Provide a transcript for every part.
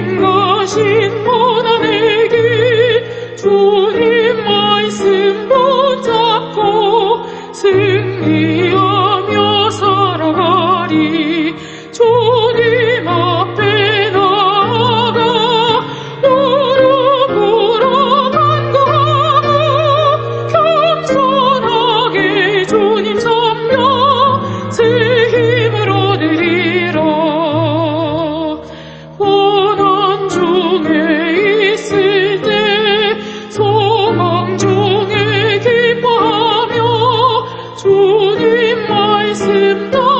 빈 것인 보다? so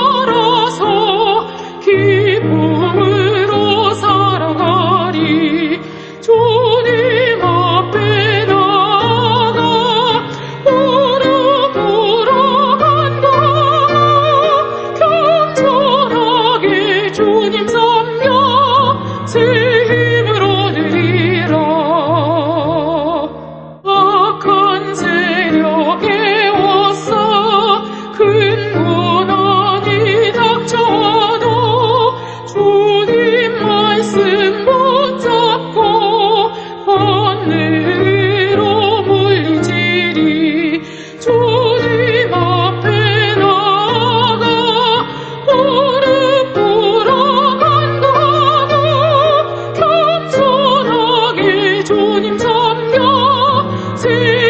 心。